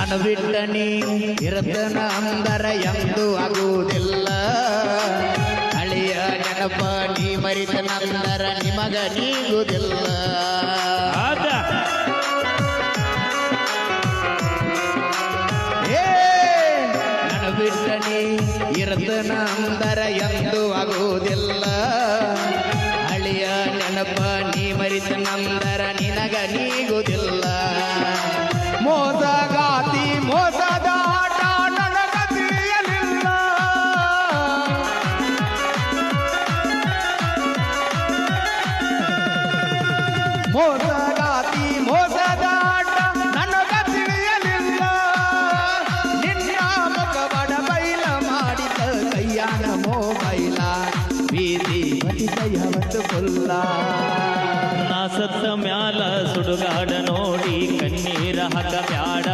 ನಾನು ಬಿಟ್ಟ ನೀ ಇರತನ ಅಂದರ ಎಂದು ಆಗುವುದಿಲ್ಲ. ಅಳಿಯ ನೆನಪ ನೀ ಮರಿತ ನಂದರ ನಿಮಗ ನೀಗುವುದಿಲ್ಲ. ನಾನು ಬಿಟ್ಟನಿ ಇರತನ ಅಂದರ ಎಂದು ಆಗುವುದಿಲ್ಲ. ಅಳಿಯ ನೆನಪ ನೀ ಮರಿತ ನಂದರ ನಿನಗ ನೀಗುವುದಿಲ್ಲ. ಮೋಸಗಾತಿ ಮೋಸದ ಆಟ ನನಗ ತಿಳಿಯಲಿಲ್ಲ. ನಿನ್ನ ಮುಖಬಡ ಬೈಲ ಮಾಡಿದ ಕೈಯಾನ ಮೊಬೈಲ ಬೀದಿ ನಾ ಸತ್ತ ಮ್ಯಾಲ ಸುಡುಗಾಡ ನೋಡ